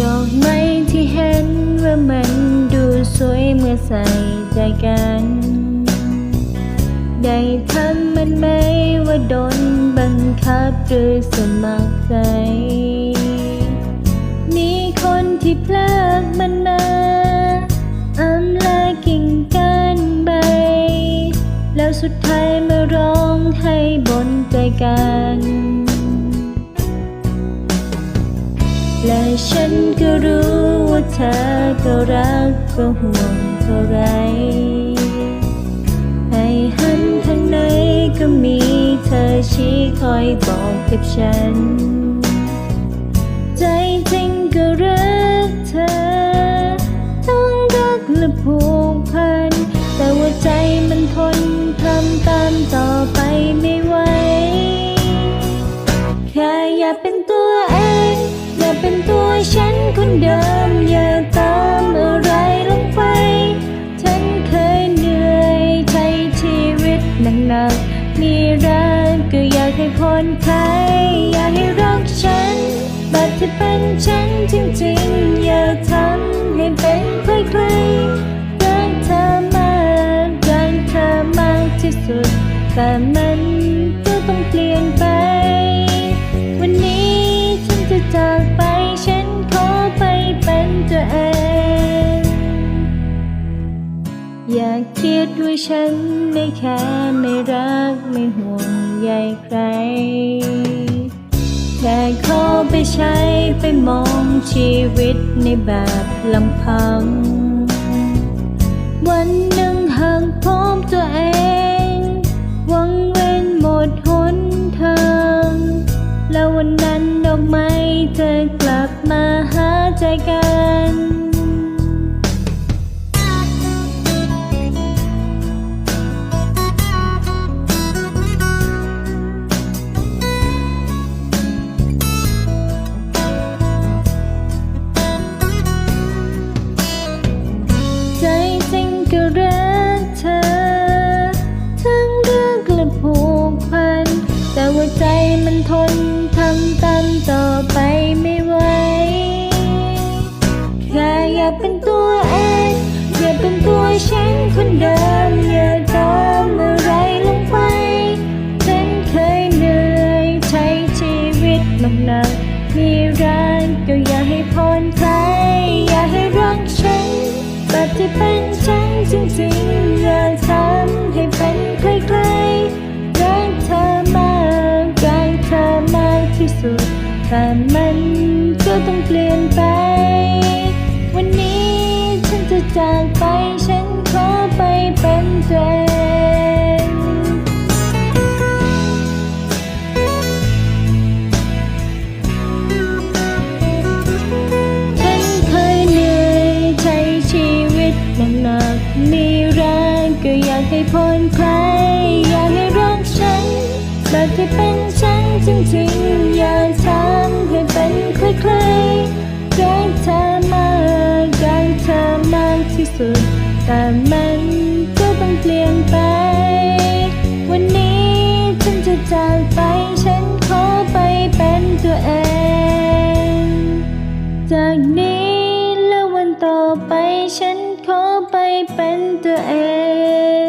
ดอกไม้ที่เห็นว่ามันดูสวยเมื่อใส่ใจกัน ได้ทำมันไหมว่าโดนบังคับหรือสมัครใจ มีคนที่พลากมันมาอำลากิ่งก้านใบ แล้วสุดท้ายมาร้องให้บนใจกัน ฉันก็รู้ว่าเธอก็รักก็ห่วงเท่าไร ให้หันทางไหนก็มีเธอชี้คอยบอกกับฉัน ใจจริงก็รักเธอ ทั้งรักและผูกพัน แต่ว่าใจมันทนทำตามต่อไปไม่ไหว แค่อย่าเป็นากใครอย่าให้รักฉันแบบที่เป็นฉันจริงๆ อย่าทำให้เป็นใครๆ อย่าคิดว่าฉันไม่แค่ไม่รักไม่ห่วงใยใคร แค่ขอไปใช้ไปมองชีวิตในแบบลำพัง วันหนึ่งหากพบตัวเองหวังเว้นหมดหนทาง แล้ววันนั้นดอกไม้จะกลับมาหาใจกัน ที่เป็นฉันจริงๆอย่าทำให้เป็นใครๆรักเธอมากรักเธอมากที่สุด แต่มันก็ต้องเปลี่ยนไป วันนี้ฉันจะจากไป พ้นใคร อยากให้รักฉันแบบที่เป็นฉันจริงๆ อย่าทำให้เป็นใครๆรักเธอมากรักเธอมากที่สุด แต่มันก็ต้องเปลี่ยนไป วันนี้ฉันจะจากไปฉันขอไปเป็นตัวเอง จากนี้และวันต่อไปฉันขอไปเป็นตัวเอง